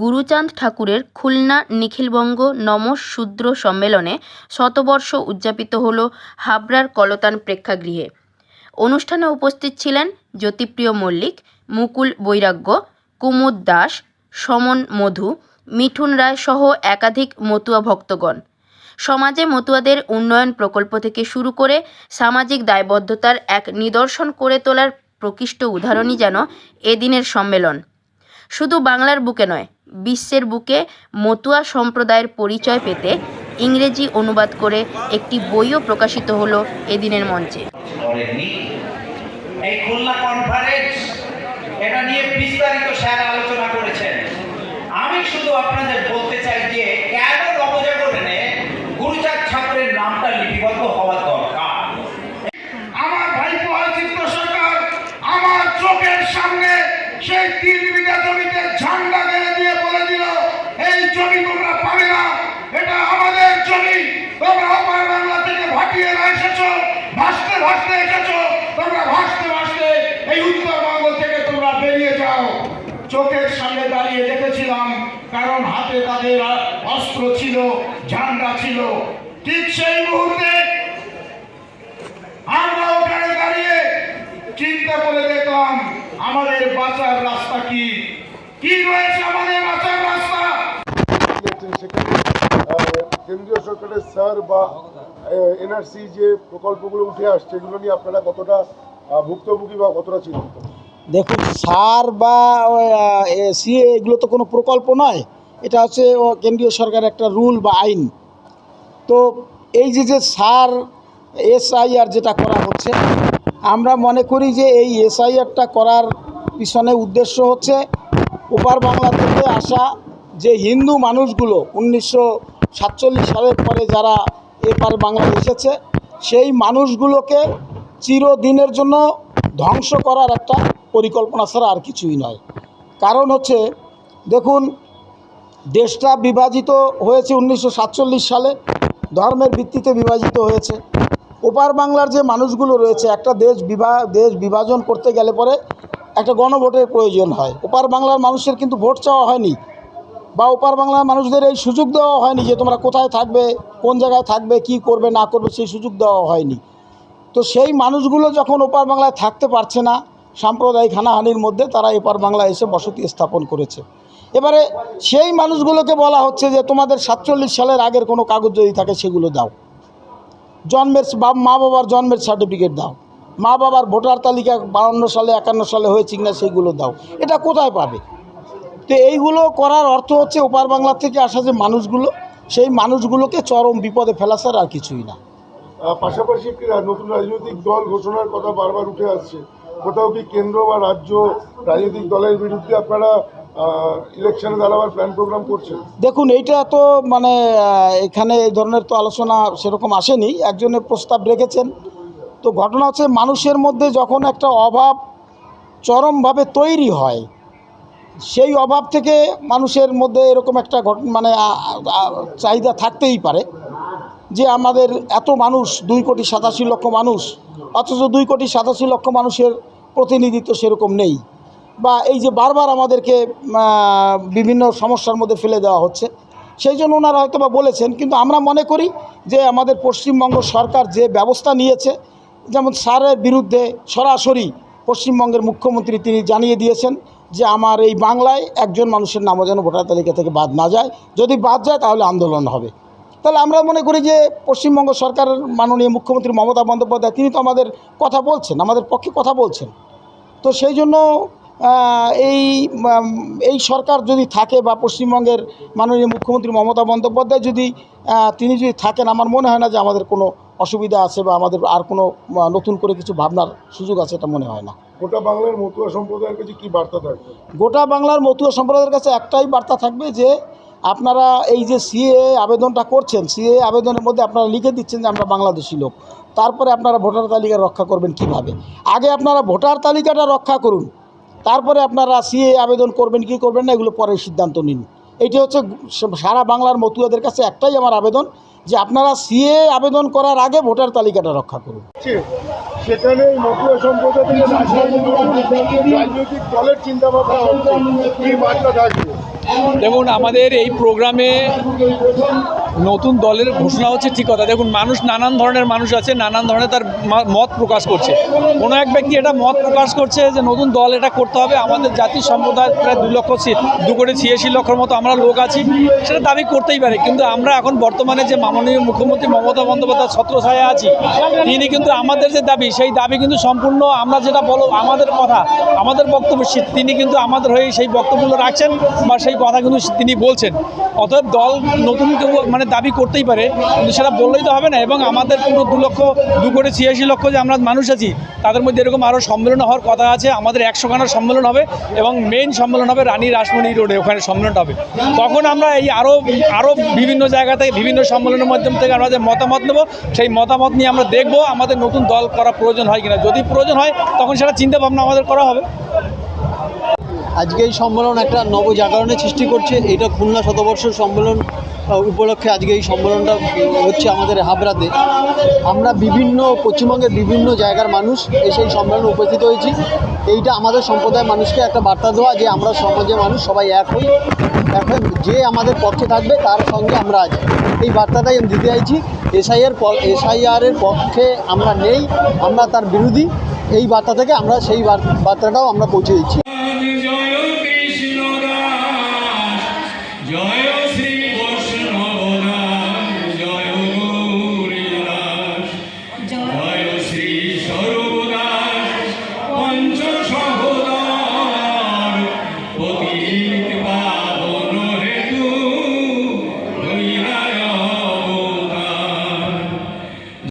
গুরুচাঁদ ঠাকুরের খুলনা নিখিলবঙ্গ নমঃ শূদ্র সম্মেলনে শতবর্ষ উদযাপিত হল হাবড়ার কলতান প্রেক্ষাগৃহে। অনুষ্ঠানে উপস্থিত ছিলেন জ্যোতিপ্রিয় মল্লিক, মুকুল বৈরাগ্য, কুমুদ দাস, সমন মধু, মিঠুন রায় সহ একাধিক মতুয়া ভক্তগণ। সমাজে মতুয়াদের উন্নয়ন প্রকল্প থেকে শুরু করে সামাজিক দায়বদ্ধতার এক নিদর্শন করে তোলার প্রকৃষ্ট উদাহরণই যেন এদিনের সম্মেলন। শুধু বাংলার বুকে নয়, বিশ্বের বুকে মতুয়া সম্প্রদায়ের পরিচয় পেতে ইংরেজি অনুবাদ করে একটি বইও প্রকাশিত হলো এদিনের মঞ্চে। এই খুলনা কনফারেন্স এটা নিয়ে বিস্তারিত স্যার আলোচনা করেছেন। আমি শুধু আপনাদের বলতে চাই যে কেন নবজাগরণে ঠাকুরের নামটা লিপিবদ্ধ হওয়া দরকার? আমার ভাইপো আমার চোখের সামনে সেই তিন বিঘা জমিতে ঝান্ডা গেড়ে দিয়ে বলে দিল এই জমি তোমরা পাবে না এটা আমাদের জমি তোমরা অপার বাংলা থেকে ভাটিয়ে না এসেছ ভাসতে ভাসতে এসেছ তোমরা ভাসতে ভাসতে এই উত্তরবঙ্গ থেকে তোমরা বেরিয়ে যাও চোখের সামনে দাঁড়িয়ে দেখেছিলাম, কারণ হাতে তাদের অস্ত্র ছিল, ঝান্ডা ছিল। ঠিক সেই মুহূর্তে আমরা ওখানে দাঁড়িয়ে চিন্তা করে দেখলাম, আমাদের বাঁচার রাস্তা কি? কি রয়েছে আমাদের বাঁচার রাস্তা? কেন্দ্রীয় সরকারের স্যার বা এনআরসি যে প্রকল্পগুলো উঠে আসছে, এগুলো নিয়ে আপনারা কতটা ভুক্তভোগী বা কতটা চিন্তিত? দেখুন, সার বা সিএ এগুলো তো কোনো প্রকল্প নয়। এটা হচ্ছে কেন্দ্রীয় সরকারের একটা রুল বা আইন। তো এই যে যে সার এসআইআর যেটা করা হচ্ছে, আমরা মনে করি যে এই এসআইআরটা করার পিছনে উদ্দেশ্য হচ্ছে, ওপার বাংলা থেকে আসা যে হিন্দু মানুষগুলো, উনিশশো সাতচল্লিশ সালের পরে যারা এপার বাংলা এসেছে, সেই মানুষগুলোকে চিরদিনের জন্য ধ্বংস করার একটা পরিকল্পনা ছাড়া আর কিছুই নয়। কারণ হচ্ছে, দেখুন, দেশটা বিভাজিত হয়েছে উনিশশো সাতচল্লিশ সালে, ধর্মের ভিত্তিতে বিভাজিত হয়েছে। ওপার বাংলার যে মানুষগুলো রয়েছে, একটা দেশ বিভা, দেশ বিভাজন করতে গেলে পরে একটা গণভোটের প্রয়োজন হয়। ওপার বাংলার মানুষের কিন্তু ভোট চাওয়া হয়নি, বা ওপার বাংলার মানুষদের এই সুযোগ দেওয়া হয়নি যে তোমরা কোথায় থাকবে, কোন জায়গায় থাকবে, কি করবে, না করবে, সেই সুযোগ দেওয়া হয়নি। তো সেই মানুষগুলো যখন ওপার বাংলায় থাকতে পারছে না সাম্প্রদায়িক হানাহানির মধ্যে তারা এপার বাংলায় এসে বসতি স্থাপন করেছে। এবারে সেই মানুষগুলোকে বলা হচ্ছে যে, তোমাদের সাতচল্লিশ সালের আগের কোনো কাগজ যদি থাকে সেগুলো দাও। জন্মের বা- মা বাবার জন্মের সার্টিফিকেট দাও। মা বাবার ভোটার তালিকা বাউন্ন সালে, একান্ন সালে হয়েছে কিনা সেইগুলো দাও। এটা কোথায় পাবে? তো এইগুলো করার অর্থ হচ্ছে ওপার বাংলা থেকে আসা যে মানুষগুলো, সেই মানুষগুলোকে চরম বিপদে ফেলা ছাড়া আর কিছুই না। পাশাপাশি নতুন রাজনৈতিক দল ঘোষণার কথা বারবার উঠে আসছে। কোথাও কি কেন্দ্র বা রাজ্য রাজনৈতিক দলের বিরুদ্ধে আপনারা প্ল্যান প্রোগ্রাম করছেন? দেখুন, এইটা তো মানে এখানে এই ধরনের তো আলোচনা সেরকম আসেনি। একজনে প্রস্তাব রেখেছেন। তো ঘটনা হচ্ছে, মানুষের মধ্যে যখন একটা অভাব চরমভাবে তৈরি হয়, সেই অভাব থেকে মানুষের মধ্যে এরকম একটা ঘটনা মানে চাহিদা থাকতেই পারে। যে আমাদের এত মানুষ, দুই কোটি সাতাশি লক্ষ মানুষ, অথচ দুই কোটি সাতাশি লক্ষ মানুষের প্রতিনিধিত্ব সেরকম নেই বা এই যে বারবার আমাদেরকে বিভিন্ন সমস্যার মধ্যে ফেলে দেওয়া হচ্ছে, সেই জন্য ওনারা হয়তো বা বলেছেন, কিন্তু আমরা মনে করি যে আমাদের পশ্চিমবঙ্গ সরকার যে ব্যবস্থা নিয়েছে, যেমন সারের বিরুদ্ধে সরাসরি পশ্চিমবঙ্গের মুখ্যমন্ত্রী তিনি জানিয়ে দিয়েছেন যে আমার এই বাংলায় একজন মানুষের নামও যেন ভোটার তালিকা থেকে বাদ না যায়, যদি বাদ যায় তাহলে আন্দোলন হবে। তাহলে আমরা মনে করি যে পশ্চিমবঙ্গ সরকারের মাননীয় মুখ্যমন্ত্রী মমতা বন্দ্যোপাধ্যায় তিনি তো আমাদের কথা বলছেন আমাদের পক্ষে কথা বলছেন। তো সেই জন্য এই এই সরকার যদি থাকে বা পশ্চিমবঙ্গের মাননীয় মুখ্যমন্ত্রী মমতা বন্দ্যোপাধ্যায় যদি তিনি যদি থাকেন আমার মনে হয় না যে আমাদের কোনো অসুবিধা আছে বা আমাদের আর কোনো নতুন করে কিছু ভাবনার সুযোগ আছে এটা মনে হয় না। গোটা বাংলার মতুয়া সম্প্রদায়ের কাছে কি বার্তা থাকবে? গোটা বাংলার মতুয়া সম্প্রদায়ের কাছে একটাই বার্তা থাকবে যে আপনারা এই যে সিএ আবেদনটা করছেন, সিএ আবেদনের মধ্যে আপনারা লিখে দিচ্ছেন যে আমরা বাংলাদেশি লোক। তারপরে আপনারা ভোটার তালিকা রক্ষা করবেন কীভাবে? আগে আপনারা ভোটার তালিকাটা রক্ষা করুন। তারপরে আপনারা সিএ আবেদন করবেন, কি করবেন না, এগুলো পরে সিদ্ধান্ত নিন। এটি হচ্ছে সারা বাংলার মতুয়াদের কাছে একটাই আমার আবেদন, যে আপনারা সিএ আবেদন করার আগে ভোটার তালিকাটা রক্ষা করুন। সেখানে মতুয়া সম্প্রদায় রাজনৈতিক দলের চিন্তা ভাবনা হচ্ছে কি বার্তা থাকবে দেখুন আমাদের এই প্রোগ্রামে নতুন দলের ঘোষণা হচ্ছে ঠিক কথা। দেখুন, মানুষ নানান ধরনের মানুষ আছে, নানান ধরনের তার মত প্রকাশ করছে। কোনো এক ব্যক্তি এটা মত প্রকাশ করছে যে নতুন দল এটা করতে হবে। আমাদের জাতি সম্প্রদায় প্রায় দু লক্ষ দু কোটি ছিয়াশি লক্ষের মতো আমরা লোক আছি। সেটা দাবি করতেই পারে। কিন্তু আমরা এখন বর্তমানে যে মাননীয় মুখ্যমন্ত্রী মমতা বন্দ্যোপাধ্যায় ছত্রছায়া আছি, তিনি কিন্তু আমাদের যে দাবি, সেই দাবি কিন্তু সম্পূর্ণ আমরা যেটা বলো, আমাদের কথা, আমাদের বক্তব্য তিনি কিন্তু আমাদের হয়ে সেই বক্তব্যগুলো রাখছেন বা সেই কথা কিন্তু তিনি বলছেন। অতএব দল নতুন কেউ মানে দাবি করতেই পারে, কিন্তু সেটা বললেই তো হবে না। এবং আমাদের পুরো দু লক্ষ, দু কোটি ছিয়াশি লক্ষ যে আমরা মানুষ আছি, তাদের মধ্যে এরকম আরও সম্মেলন হওয়ার কথা আছে। আমাদের একশো খানার সম্মেলন হবে এবং মেইন সম্মেলন হবে রানী রাসমণি রোডে ওখানে সম্মেলনটা হবে। তখন আমরা এই আরও আরও বিভিন্ন জায়গা থেকে, বিভিন্ন সম্মেলনের মাধ্যম থেকে আমরা যে মতামত নেব, সেই মতামত নিয়ে আমরা দেখব আমাদের নতুন দল করা প্রয়োজন হয় কিনা। যদি প্রয়োজন হয়, তখন সেটা চিন্তা ভাবনা আমাদের করা হবে। আজকে এই সম্মেলন একটা নবজাগরণের সৃষ্টি করছে। এটা খুলনা শতবর্ষ সম্মেলন উপলক্ষে আজকে এই সম্মেলনটা হচ্ছে আমাদের হাবড়াতে। আমরা বিভিন্ন, পশ্চিমবঙ্গের বিভিন্ন জায়গার মানুষ এই সম্মেলনে উপস্থিত হয়েছি। এইটা আমাদের সম্প্রদায়ের মানুষকে একটা বার্তা দেওয়া যে আমরা সমাজের মানুষ, সবাই এক হই। হয়ে যে আমাদের পক্ষে থাকবে, তার সঙ্গে আমরা আছি। এই বার্তাটাই আমি দিতে চাইছি। এসআইয়ের এসআইআরের পক্ষে আমরা নেই, আমরা তার বিরোধী। এই বার্তা থেকে আমরা সেই বার্তাটাও আমরা পৌঁছে দিচ্ছি। জয় শ্রী স্বরূপ